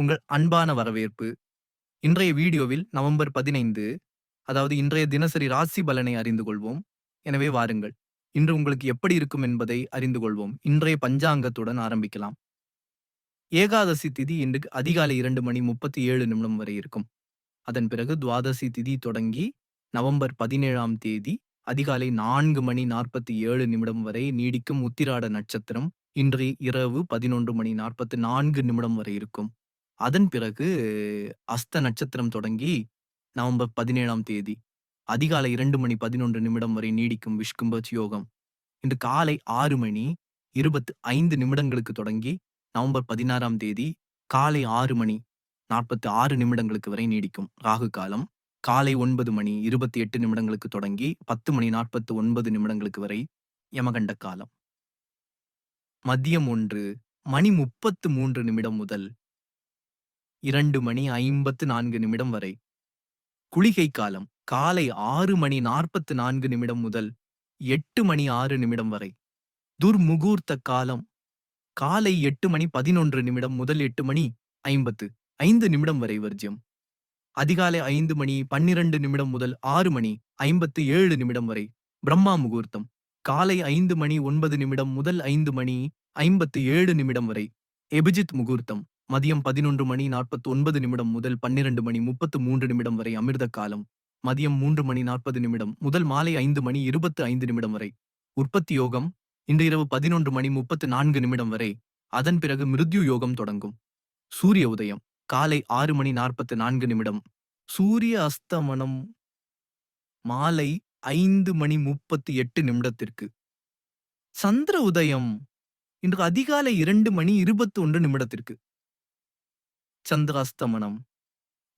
உங்கள் அன்பான வரவேற்பு. இன்றைய வீடியோவில் நவம்பர் 15 அதாவது இன்றைய தினசரி ராசி பலனை அறிந்து கொள்வோம். எனவே வாருங்கள். இன்று உங்களுக்கு எப்படி இருக்கும் என்பதை அறிந்து கொள்வோம். இன்றைய பஞ்சாங்கத்துடன் ஆரம்பிக்கலாம். ஏகாதசி திதி இன்று அதிகாலை இரண்டு மணி 37 நிமிடம் வரை இருக்கும். அதன் பிறகு துவாதசி திதி தொடங்கி நவம்பர் 17ஆம் தேதி அதிகாலை நான்கு மணி 47 நிமிடம் வரை நீடிக்கும் உத்திராட நட்சத்திரம் இன்று இரவு 11 மணி 44 நிமிடம் வரை இருக்கும். அதன் பிறகு அஸ்த நட்சத்திரம் தொடங்கி நவம்பர் 17ஆம் தேதி அதிகாலை இரண்டு மணி 11 நிமிடம் வரை நீடிக்கும் விஷ்கும்பச் யோகம். இன்று காலை ஆறு மணி 25 நிமிடங்களுக்கு தொடங்கி நவம்பர் 16ஆம் தேதி காலை ஆறு மணி 46 நிமிடங்களுக்கு வரை நீடிக்கும் ராகு காலம். காலை ஒன்பது மணி 28 நிமிடங்களுக்கு தொடங்கி 10 மணி 49 நிமிடங்களுக்கு வரை யமகண்ட காலம். மதியம் ஒன்று மணி 33 நிமிடம் முதல் இரண்டு மணி ஐம்பத்து நான்கு நிமிடம் வரை. குளிகை காலம் காலை ஆறு மணி நாற்பத்து நான்கு நிமிடம் முதல் எட்டு மணி ஆறு நிமிடம் வரை. துர்முகூர்த்த காலம் காலை எட்டு மணி பதினொன்று நிமிடம் முதல் எட்டு மணி ஐம்பத்து ஐந்து நிமிடம் வரை வர்ஜியம். அதிகாலை ஐந்து மணி பன்னிரண்டு நிமிடம் முதல் ஆறு மணி ஐம்பத்து ஏழு நிமிடம் வரை பிரம்மா முகூர்த்தம் காலை ஐந்து மணி ஒன்பது நிமிடம் முதல் ஐந்து மணி ஐம்பத்து ஏழு நிமிடம் வரை எபிஜித் முகூர்த்தம். மதியம் பதினொன்று மணி நாற்பத்தி ஒன்பது நிமிடம் முதல் பன்னிரண்டு மணி முப்பத்து மூன்று நிமிடம் வரை அமிர்த காலம். மதியம் மூன்று மணி நாற்பது நிமிடம் முதல் மாலை ஐந்து மணி இருபத்து ஐந்து நிமிடம் வரை. உற்பத்தி யோகம் இன்று இரவு பதினொன்று மணி முப்பத்து நான்கு நிமிடம் வரை. அதன் பிறகு மிருத்யு யோகம் தொடங்கும். சூரிய உதயம் காலை ஆறு மணி நாற்பத்து நான்கு நிமிடம். சூரிய அஸ்தமனம் மாலை ஐந்து மணி முப்பத்து எட்டு நிமிடத்திற்கு. சந்திர உதயம் இன்று அதிகாலை இரண்டு மணி இருபத்தி ஒன்று நிமிடத்திற்கு. சந்திராஸ்தமனம்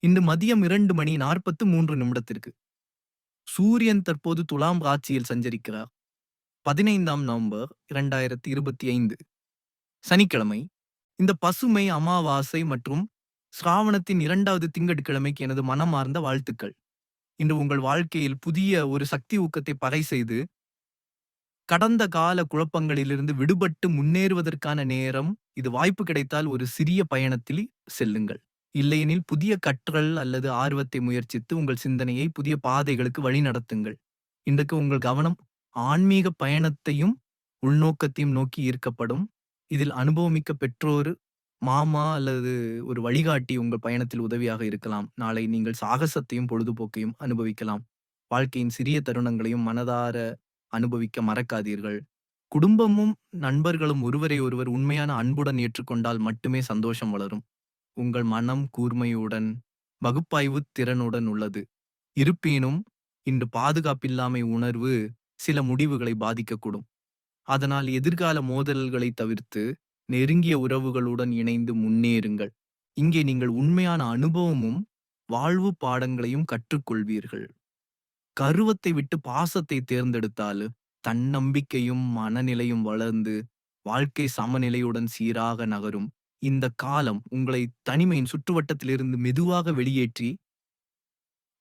இன்று மதியம் இரண்டு மணி 43 நிமிடத்திற்கு. சூரியன் தற்போது துலாம் ராட்சியில் சஞ்சரிக்கிறார். 15ஆம் நவம்பர் 2025 சனிக்கிழமை இந்த பசுமை அமாவாசை மற்றும் சிராவணத்தின் இரண்டாவது திங்கட்கிழமைக்கு எனது மனமார்ந்த வாழ்த்துக்கள். இன்று உங்கள் வாழ்க்கையில் புதிய ஒரு சக்தி ஊக்கத்தை பறை செய்து கடந்த கால குழப்பங்களிலிருந்து விடுபட்டு முன்னேறுவதற்கான நேரம். இது வாய்ப்பு கிடைத்தால் ஒரு சிறிய பயணத்தில் செல்லுங்கள். இல்லையெனில் புதிய கற்றல் அல்லது ஆர்வத்தை முயற்சித்து உங்கள் சிந்தனையை புதிய பாதைகளுக்கு வழிநடத்துங்கள். இன்றைக்கு உங்கள் கவனம் ஆன்மீக பயணத்தையும் உள்நோக்கத்தையும் நோக்கி ஈர்க்கப்படும். இதில் அனுபவமிக்க பெற்றோர் மாமா அல்லது ஒரு வழிகாட்டி உங்கள் பயணத்தில் உதவியாக இருக்கலாம். நாளை நீங்கள் சாகசத்தையும் பொழுதுபோக்கையும் அனுபவிக்கலாம். வாழ்க்கையின் சிறிய தருணங்களையும் மனதார அனுபவிக்க மறக்காதீர்கள். குடும்பமும் நண்பர்களும் ஒருவரை ஒருவர் உண்மையான அன்புடன் ஏற்றுக்கொண்டால் மட்டுமே சந்தோஷம் வளரும். உங்கள் மனம் கூர்மையுடன் பகுப்பாய்வு திறனுடன் உள்ளது. இருப்பினும் இன்று பாதுகாப்பில்லாமை உணர்வு சில முடிவுகளை பாதிக்கக்கூடும். அதனால் எதிர்கால மோதல்களை தவிர்த்து நெருங்கிய உறவுகளுடன் இணைந்து முன்னேறுங்கள். இங்கே நீங்கள் உண்மையான அனுபவமும் வாழ்வு பாடங்களையும் கற்றுக்கொள்வீர்கள். கருவத்தை விட்டு பாசத்தை தேர்ந்தெடுத்தாலும் தன்னம்பிக்கையும் மனநிலையும் வளர்ந்து வாழ்க்கை சமநிலையுடன் சீராக நகரும். இந்த காலம் உங்களை தனிமையின் சுற்றுவட்டத்திலிருந்து மெதுவாக வெளியேற்றி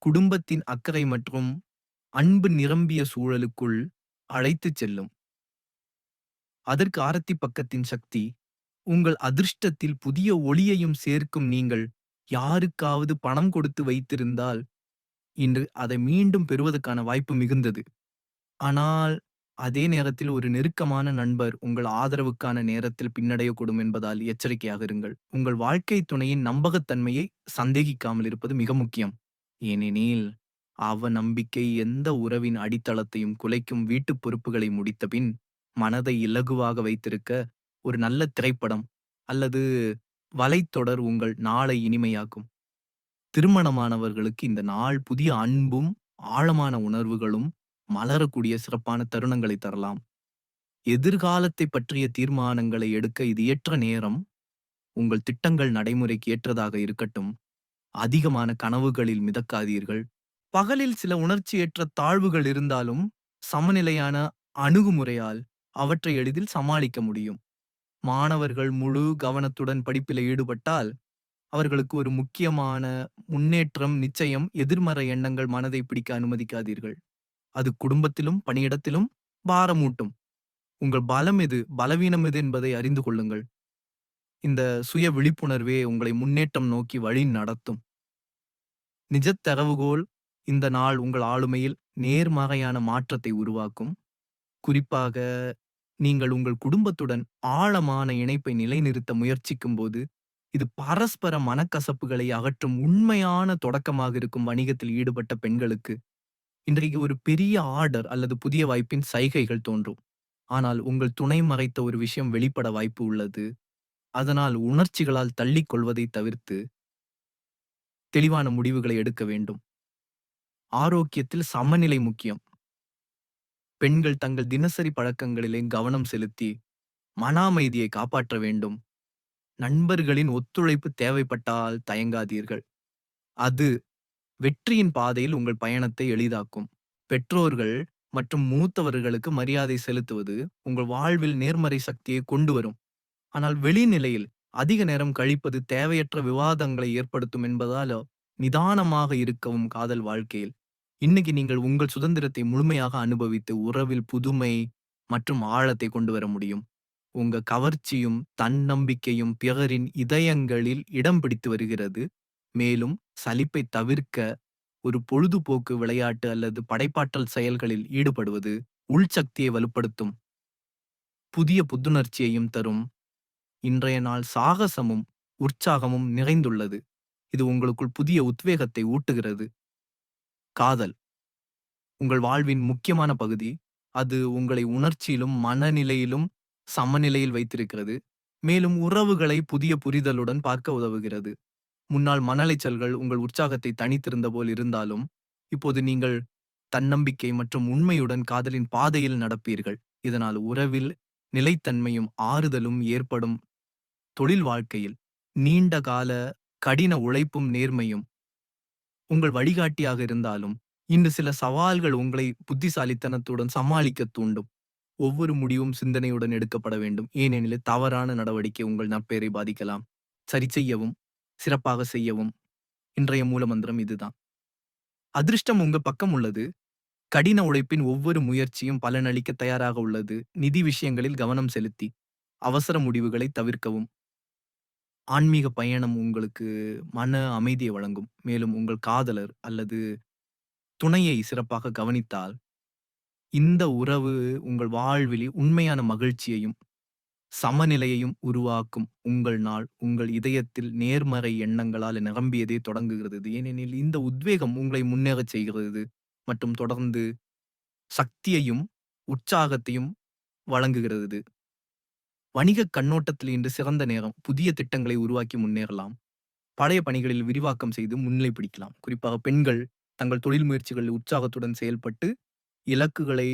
குடும்பத்தின் அக்கறை மற்றும் அன்பு நிரம்பிய சூழலுக்குள் அழைத்துச் செல்லும். அதற்கு ஆரத்தி பக்கத்தின் சக்தி உங்கள் அதிர்ஷ்டத்தில் புதிய ஒளியையும் சேர்க்கும் நீங்கள் யாருக்காவது பணம் கொடுத்து வைத்திருந்தால் இன்று அதை மீண்டும் பெறுவதற்கான வாய்ப்பு மிகுந்தது. ஆனால் அதே நேரத்தில் ஒரு நெருக்கமான நண்பர் உங்கள் ஆதரவுக்கான நேரத்தில் பின்னடையக்கூடும் என்பதால் எச்சரிக்கையாக இருங்கள். உங்கள் வாழ்க்கை துணையின் நம்பகத்தன்மையை சந்தேகிக்காமல் இருப்பது மிக முக்கியம். ஏனெனில் அவநம்பிக்கை எந்த உறவின் அடித்தளத்தையும் குலைக்கும் வீட்டுப் பொறுப்புகளை முடித்தபின் மனதை இலகுவாக வைத்திருக்க ஒரு நல்ல திரைப்படம் அல்லது வலைத்தொடர் உங்கள் நாளை இனிமையாக்கும். திருமணமானவர்களுக்கு இந்த நாள் புதிய அன்பும் ஆழமான உணர்வுகளும் மலரக்கூடிய சிறப்பான தருணங்களை தரலாம். எதிர்காலத்தை பற்றிய தீர்மானங்களை எடுக்க இது ஏற்ற நேரம். உங்கள் திட்டங்கள் நடைமுறைக்கு ஏற்றதாக இருக்கட்டும். அதிகமான கனவுகளில் மிதக்காதீர்கள். பகலில் சில உணர்ச்சியற்ற தாழ்வுகள் இருந்தாலும் சமநிலையான அணுகுமுறையால் அவற்றை எளிதில் சமாளிக்க முடியும். மாணவர்கள் முழு கவனத்துடன் படிப்பில் ஈடுபட்டால் அவர்களுக்கு ஒரு முக்கியமான முன்னேற்றம் நிச்சயம். எதிர்மறை எண்ணங்கள் மனதை பிடிக்க அனுமதிக்காதீர்கள். அது குடும்பத்திலும் பணியிடத்திலும் பாரமூட்டும். உங்கள் பலம் எது பலவீனம் எது என்பதை அறிந்து கொள்ளுங்கள். இந்த சுய விழிப்புணர்வே உங்களை முன்னேற்றம் நோக்கி வழி நடத்தும் நிஜத் திறவுகோல் இந்த நாள் உங்கள் ஆளுமையில் நேர்மறையான மாற்றத்தை உருவாக்கும் குறிப்பாக நீங்கள் உங்கள் குடும்பத்துடன் ஆழமான இணைப்பை நிலைநிறுத்த முயற்சிக்கும் போது இது பரஸ்பர மனக்கசப்புகளை அகற்றும் உண்மையான தொடக்கமாக இருக்கும் வணிகத்தில் ஈடுபட்ட பெண்களுக்கு இன்றைக்கு ஒரு பெரிய ஆர்டர் அல்லது புதிய வாய்ப்பின் சைகைகள் தோன்றும். ஆனால் உங்கள் துணை மறைத்த ஒரு விஷயம் வெளிப்பட வாய்ப்பு உள்ளது. அதனால் உணர்ச்சிகளால் தள்ளிக் கொள்வதை தவிர்த்து தெளிவான முடிவுகளை எடுக்க வேண்டும். ஆரோக்கியத்தில் சமநிலை முக்கியம். பெண்கள் தங்கள் தினசரி பழக்கங்களிலே கவனம் செலுத்தி மன அமைதியை காப்பாற்ற வேண்டும். நண்பர்களின் ஒத்துழைப்பு தேவைப்பட்டால் தயங்காதீர்கள். அது வெற்றியின் பாதையில் உங்கள் பயணத்தை எளிதாக்கும். பெற்றோர்கள் மற்றும் மூத்தவர்களுக்கு மரியாதை செலுத்துவது உங்கள் வாழ்வில் நேர்மறை சக்தியை கொண்டு வரும். ஆனால் வெளிநிலையில் அதிக நேரம் கழிப்பது தேவையற்ற விவாதங்களை ஏற்படுத்தும் என்பதால நிதானமாக இருக்கவும் காதல் வாழ்க்கையில். இன்னைக்கு நீங்கள் உங்கள் சுதந்திரத்தை முழுமையாக அனுபவித்து உறவில் புதுமை மற்றும் ஆழத்தை கொண்டு வர முடியும். உங்க கவர்ச்சியும் தன்னம்பிக்கையும் பிறரின் இதயங்களில் இடம் பிடித்து வருகிறது. மேலும் சலிப்பை தவிர்க்க ஒரு பொழுதுபோக்கு விளையாட்டு அல்லது படைப்பாற்றல் செயல்களில் ஈடுபடுவது உள்சக்தியை வலுப்படுத்தும். புதிய புத்துணர்ச்சியையும் தரும். இன்றைய நாள் சாகசமும் உற்சாகமும் நிறைந்துள்ளது. இது உங்களுக்குள் புதிய உத்வேகத்தை ஊட்டுகிறது. காதல். உங்கள் வாழ்வின் முக்கியமான பகுதி. அது உங்களை உணர்ச்சியிலும் மனநிலையிலும் சமநிலையில் வைத்திருக்கிறது. மேலும் உறவுகளை புதிய புரிதலுடன் பார்க்க உதவுகிறது. முன்னால் மனலைச்சல்கள் உங்கள் உற்சாகத்தை தனித்திருந்த போல் இருந்தாலும் இப்போது நீங்கள் தன்னம்பிக்கை மற்றும் உண்மையுடன் காதலின் பாதையில் நடப்பீர்கள். இதனால் உறவில் நிலைத்தன்மையும் ஆறுதலும் ஏற்படும். தொழில் வாழ்க்கையில் நீண்ட கால கடின உழைப்பும் நேர்மையும் உங்கள் வழிகாட்டியாக இருந்தாலும் இன்று சில சவால்கள் உங்களை புத்திசாலித்தனத்துடன் சமாளிக்க தூண்டும். ஒவ்வொரு முடிவும் சிந்தனையுடன் எடுக்கப்பட வேண்டும். ஏனெனில் தவறான நடவடிக்கை உங்கள் நற்பெயரை பாதிக்கலாம். சரி செய்யவும் சிறப்பாக செய்யவும். இன்றைய மூலமந்திரம் இதுதான். அதிர்ஷ்டம் உங்க பக்கம் உள்ளது. கடின உழைப்பின் ஒவ்வொரு முயற்சியும் பலனளிக்க தயாராக உள்ளது. நிதி விஷயங்களில் கவனம் செலுத்தி அவசர முடிவுகளை தவிர்க்கவும். ஆன்மீக பயணம் உங்களுக்கு மன அமைதியை வழங்கும். மேலும் உங்கள் காதலர் அல்லது துணையை சிறப்பாக கவனித்தால் இந்த உறவு உங்கள் வாழ்வில் உண்மையான மகிழ்ச்சியையும் சமநிலையையும் உருவாக்கும் உங்கள் நாள் உங்கள் இதயத்தில் நேர்மறை எண்ணங்களால் நிரம்பியதே தொடங்குகிறது. ஏனெனில் இந்த உத்வேகம் உங்களை முன்னேறச் செய்கிறது மற்றும் தொடர்ந்து சக்தியையும் உற்சாகத்தையும் வழங்குகிறது. வணிக கண்ணோட்டத்தில் இன்று சிறந்த நேரம். புதிய திட்டங்களை உருவாக்கி முன்னேறலாம். பழைய பணிகளில் விரிவாக்கம் செய்து முன்னிலை பிடிக்கலாம். குறிப்பாக பெண்கள் தங்கள் தொழில் முயற்சிகளில் உற்சாகத்துடன் செயல்பட்டு இலக்குகளை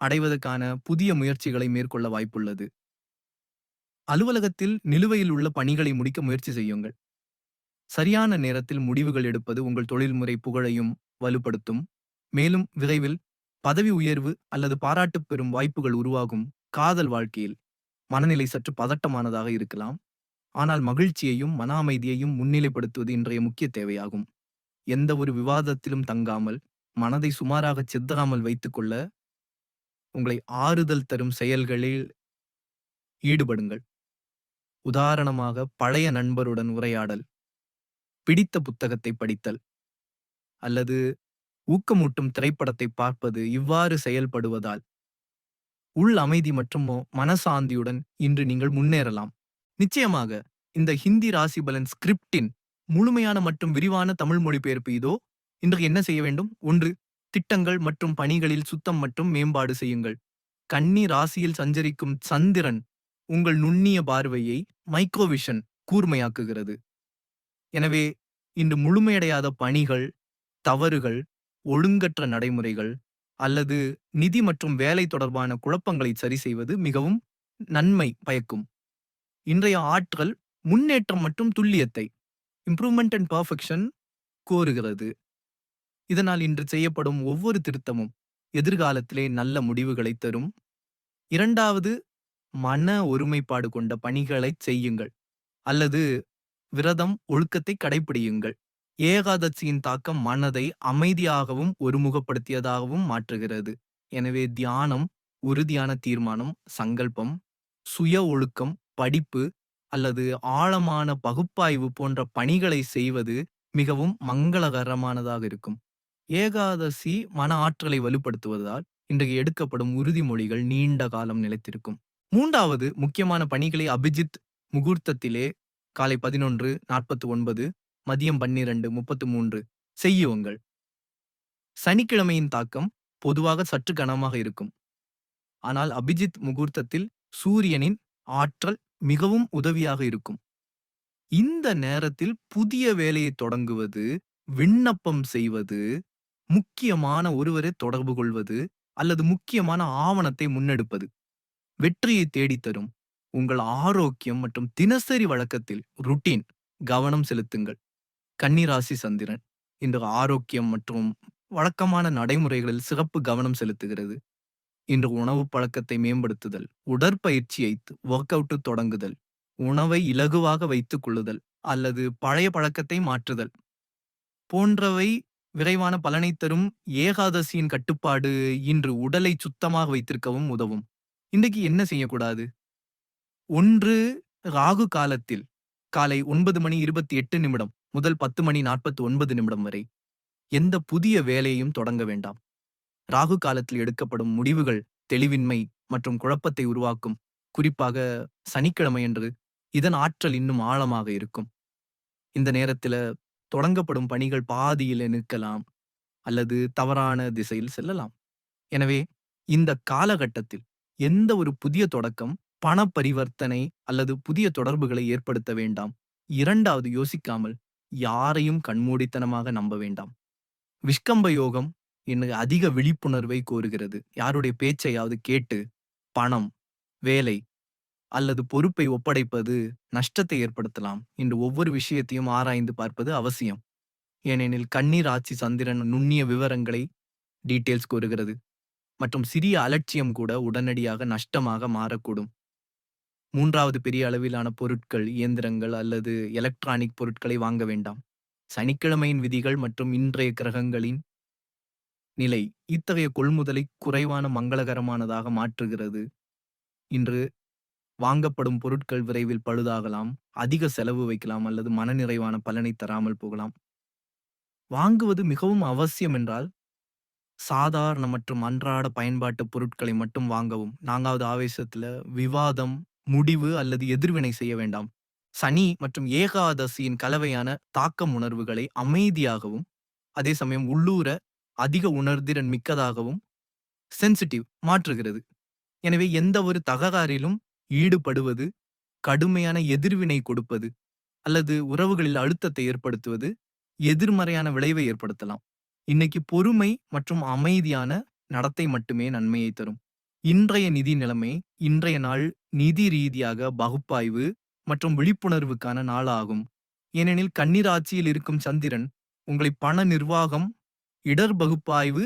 அடைவதற்கான புதிய முயற்சிகளை மேற்கொள்ள வாய்ப்புள்ளது. அலுவலகத்தில் நிலுவையில் உள்ள பணிகளை முடிக்க முயற்சி செய்யுங்கள். சரியான நேரத்தில் முடிவுகள் எடுப்பது உங்கள் தொழில்முறை புகழையும் வலுப்படுத்தும். மேலும் விரைவில் பதவி உயர்வு அல்லது பாராட்டு பெறும் வாய்ப்புகள் உருவாகும் காதல் வாழ்க்கையில். மனநிலை சற்று பதட்டமானதாக இருக்கலாம். ஆனால் மகிழ்ச்சியையும் மன அமைதியையும் முன்னிலைப்படுத்துவது இன்றைய முக்கிய தேவையாகும். எந்த ஒரு விவாதத்திலும் தங்காமல் மனதை சுமாராக சித்தகாமல் வைத்துக்கொள்ள உங்களை ஆறுதல் தரும் செயல்களில் ஈடுபடுங்கள். உதாரணமாக பழைய நண்பருடன் உரையாடல் பிடித்த புத்தகத்தை படித்தல் அல்லது ஊக்கமூட்டும் திரைப்படத்தை பார்ப்பது இவ்வாறு செயல்படுவதால் உள் அமைதி மற்றும் மனசாந்தியுடன் இன்று நீங்கள் முன்னேறலாம். நிச்சயமாக இந்த ஹிந்தி ராசி பலன் ஸ்கிரிப்டின் முழுமையான மற்றும் விரிவான தமிழ் மொழிபெயர்ப்பு இதோ இன்று என்ன செய்ய வேண்டும்? ஒன்று திட்டங்கள் மற்றும் பணிகளில் சுத்தம் மற்றும் மேம்பாடு செய்யுங்கள். கன்னி ராசியில் சஞ்சரிக்கும் சந்திரன் உங்கள் நுண்ணிய பார்வையை மைக்ரோவிஷன் கூர்மையாக்குகிறது. எனவே இன்று முழுமையடையாத பணிகள் தவறுகள் ஒழுங்கற்ற நடைமுறைகள் அல்லது நிதி மற்றும் வேலை தொடர்பான குழப்பங்களை சரி செய்வது மிகவும் நன்மை பயக்கும். இன்றைய ஆற்றல் முன்னேற்றம் மற்றும் துல்லியத்தை இம்ப்ரூவ்மெண்ட் அண்ட் பர்ஃபெக்ஷன் கோருகிறது. இதனால் இன்று செய்யப்படும் ஒவ்வொரு திருத்தமும் எதிர்காலத்திலே நல்ல முடிவுகளை தரும். இரண்டாவது மன ஒருமைப்பாடு கொண்ட பணிகளை செய்யுங்கள். அல்லது விரதம் ஒழுக்கத்தை கடைபிடியுங்கள் ஏகாதசியின் தாக்கம் மனதை அமைதியாகவும் ஒருமுகப்படுத்தியதாகவும் மாற்றுகிறது. எனவே தியானம் உறுதியான தீர்மானம் சங்கல்பம் சுய ஒழுக்கம் படிப்பு அல்லது ஆழமான பகுப்பாய்வு போன்ற பணிகளை செய்வது மிகவும் மங்களகரமானதாக இருக்கும். ஏகாதசி மன ஆற்றலை வலுப்படுத்துவதால் இன்றைக்கு எடுக்கப்படும் உறுதிமொழிகள் நீண்ட காலம் நிலைத்திருக்கும். மூன்றாவது முக்கியமான பணிகளை அபிஜித் முகூர்த்தத்திலே காலை பதினொன்று நாற்பத்து ஒன்பது மதியம் பன்னிரண்டு முப்பத்து மூன்று செய்யுங்கள். சனிக்கிழமையின் தாக்கம் பொதுவாக சற்று கனமாக இருக்கும். ஆனால் அபிஜித் முகூர்த்தத்தில் சூரியனின் ஆற்றல் மிகவும் உதவியாக இருக்கும். இந்த நேரத்தில் புதிய வேலையை தொடங்குவது, விண்ணப்பம் செய்வது, முக்கியமான ஒருவரை தொடர்பு கொள்வது அல்லது முக்கியமான ஆவணத்தை முன்னெடுப்பது வெற்றியை தேடித் தரும். உங்கள் ஆரோக்கியம் மற்றும் தினசரி வழக்கத்தில் ருட்டீன் கவனம் செலுத்துங்கள். கன்னிராசி சந்திரன் இன்று ஆரோக்கியம் மற்றும் வழக்கமான நடைமுறைகளில் சிறப்பு கவனம் செலுத்துகிறது. இன்று உணவு பழக்கத்தை மேம்படுத்துதல், உடற்பயிற்சியை ஒர்க் அவுட்டு தொடங்குதல், உணவை இலகுவாக வைத்துக் கொள்ளுதல் அல்லது பழைய பழக்கத்தை மாற்றுதல் போன்றவை விரைவான பலனை தரும். ஏகாதசியின் கட்டுப்பாடு இன்று உடலை சுத்தமாக வைத்திருக்கவும் உதவும். இன்றைக்கு என்ன செய்யக்கூடாது? ஒன்று ராகு காலத்தில் காலை ஒன்பது மணி இருபத்தி எட்டு நிமிடம் முதல் பத்து மணி நாற்பத்தி ஒன்பது நிமிடம் வரை எந்த புதிய வேலையையும் தொடங்க வேண்டாம். ராகு காலத்தில் எடுக்கப்படும் முடிவுகள் தெளிவின்மை மற்றும் குழப்பத்தை உருவாக்கும். குறிப்பாக சனிக்கிழமையன்று இதன் ஆற்றல் இன்னும் ஆழமாக இருக்கும். இந்த நேரத்தில் தொடங்கப்படும் பணிகள் பாதியில நிற்கலாம் அல்லது தவறான திசையில் செல்லலாம். எனவே இந்த காலகட்டத்தில் எந்த ஒரு புதிய தொடக்கம், பண பரிவர்த்தனை அல்லது புதிய தொடர்புகளை ஏற்படுத்த வேண்டாம். இரண்டாவது யோசிக்காமல் யாரையும் கண்மூடித்தனமாக நம்ப வேண்டாம். விஷ்கம்ப யோகம் எனக்கு அதிக விழிப்புணர்வை கோருகிறது. யாருடைய பேச்சையாவது கேட்டு பணம், வேலை அல்லது பொறுப்பை ஒப்படைப்பது நஷ்டத்தை ஏற்படுத்தலாம். என்று ஒவ்வொரு விஷயத்தையும் ஆராய்ந்து பார்ப்பது அவசியம். ஏனெனில் கண்ணீர் ஆட்சி சந்திரன் நுண்ணிய விவரங்களை டீட்டெயில்ஸ் கூறுகிறது. மற்றும் சிறிய அலட்சியம் கூட உடனடியாக நஷ்டமாக மாறக்கூடும். மூன்றாவது பெரிய அளவிலான பொருட்கள், இயந்திரங்கள் அல்லது எலக்ட்ரானிக் பொருட்களை வாங்க வேண்டாம். சனிக்கிழமையின் விதிகள் மற்றும் இன்றைய கிரகங்களின் நிலை இத்தகைய கொள்முதலை குறைவான மங்களகரமானதாக மாற்றுகிறது. இன்று வாங்கப்படும் பொருட்கள் விரைவில் பழுதாகலாம், அதிக செலவு வைக்கலாம் அல்லது மனநிறைவான பலனை தராமல் போகலாம். வாங்குவது மிகவும் அவசியம் என்றால், சாதாரண மற்றும் அன்றாட பயன்பாட்டு பொருட்களை மட்டும் வாங்கவும். நான்காவது ஆவேசத்துல விவாதம், முடிவு அல்லது எதிர்வினை செய்ய வேண்டாம். சனி மற்றும் ஏகாதசியின் கலவையான தாக்கம் உணர்வுகளை அமைதியாகவும், அதே சமயம் உள்ளூர அதிக உணர்திறன் மிக்கதாகவும் சென்சிட்டிவ் மாற்றுகிறது. எனவே எந்த ஒரு தகராறிலும் ஈடுபடுவது, கடுமையான எதிர்வினை கொடுப்பது அல்லது உறவுகளில் அழுத்தத்தை ஏற்படுத்துவது எதிர்மறையான விளைவை ஏற்படுத்தலாம். இன்னைக்கு பொறுமை மற்றும் அமைதியான நடத்தை மட்டுமே நன்மையை தரும். இன்றைய நிதி நிலைமை இன்றைய நாள் நிதி ரீதியாக பகுப்பாய்வு மற்றும் விழிப்புணர்வுக்கான நாளாகும் ஏனெனில் கன்னிராட்சியில் இருக்கும் சந்திரன் உங்களை பண நிர்வாகம், இடர் பகுப்பாய்வு,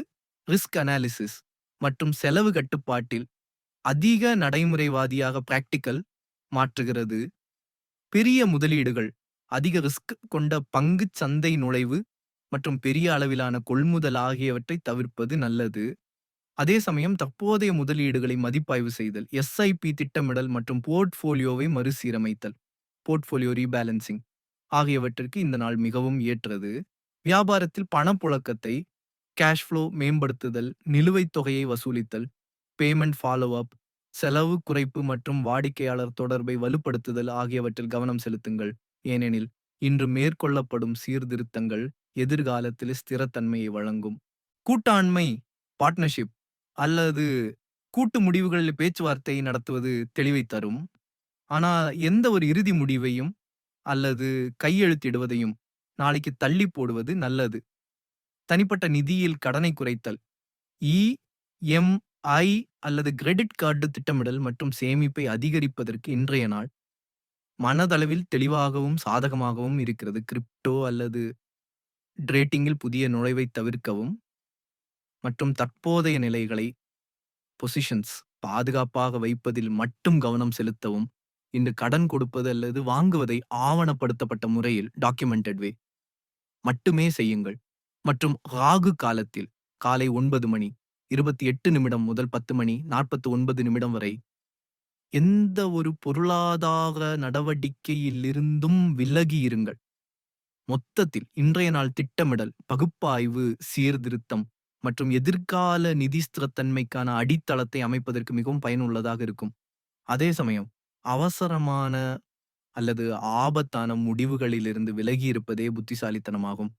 ரிஸ்க் அனாலிசிஸ் மற்றும் செலவு கட்டுப்பாட்டில் அதிக நடைமுறைவாதியாக பிராக்டிகல் மாற்றுகிறது. பெரிய முதலீடுகள், அதிக ரிஸ்க் கொண்ட பங்குச் சந்தை நுழைவு மற்றும் பெரிய அளவிலான கொள்முதல் ஆகியவற்றை தவிர்ப்பது நல்லது. அதே சமயம் தற்போதைய முதலீடுகளை மதிப்பாய்வு செய்தல், எஸ்ஐபி திட்டமிடல் மற்றும் போர்ட்ஃபோலியோவை மறுசீரமைத்தல் போர்ட்ஃபோலியோ ரீபேலன்சிங் ஆகியவற்றிற்கு இந்த நாள் மிகவும் ஏற்றது. வியாபாரத்தில் பணப்புழக்கத்தை கேஷ் ஃப்ளோ மேம்படுத்துதல், நிலுவைத் தொகையை வசூலித்தல், பேமெண்ட் ஃபாலோ அப், செலவு குறைப்பு மற்றும் வாடிக்கையாளர் தொடர்பை வலுப்படுத்துதல் ஆகியவற்றில் கவனம் செலுத்துங்கள். ஏனெனில் இன்று மேற்கொள்ளப்படும் சீர்திருத்தங்கள் எதிர்காலத்தில் ஸ்திரத்தன்மையை வழங்கும். கூட்டாண்மை பார்ட்னர்ஷிப் அல்லது கூட்டு முடிவுகளில் பேச்சுவார்த்தை நடத்துவது தெளிவை தரும். ஆனா எந்த ஒரு இறுதி முடிவையும் அல்லது கையெழுத்திடுவதையும் நாளைக்கு தள்ளி போடுவது நல்லது. தனிப்பட்ட நிதியில் கடனை குறைத்தல், இ. எம். ஐ அல்லது கிரெடிட் கார்டு திட்டமிடல் மற்றும் சேமிப்பை அதிகரிப்பதற்கு இன்றைய நாள் மனதளவில் தெளிவாகவும் சாதகமாகவும் இருக்கிறது. கிரிப்டோ அல்லது டிரேடிங்கில் புதிய நுழைவை தவிர்க்கவும் மற்றும் தற்போதைய நிலைகளை பொசிஷன்ஸ் பாதுகாப்பாக வைப்பதில் மட்டும் கவனம் செலுத்தவும் இன்று கடன் கொடுப்பது அல்லது வாங்குவதை ஆவணப்படுத்தப்பட்ட முறையில் டாக்குமெண்டட் வே மட்டுமே செய்யுங்கள் மற்றும் ராகு காலத்தில் காலை ஒன்பது மணி இருபத்தி எட்டு நிமிடம் முதல் பத்து மணி நாற்பத்தி ஒன்பது நிமிடம் வரை எந்த ஒரு பொருளாதார நடவடிக்கையிலிருந்தும் விலகி இருங்கள். மொத்தத்தில் இன்றைய நாள் திட்டமிடல், பகுப்பாய்வு, சீர்திருத்தம் மற்றும் எதிர்கால நிதி ஸ்திரத்தன்மைக்கான அடித்தளத்தை அமைப்பதற்கு மிகவும் பயனுள்ளதாக இருக்கும். அதே சமயம் அவசரமான அல்லது ஆபத்தான முடிவுகளிலிருந்து விலகி இருப்பதே புத்திசாலித்தனமாகும்.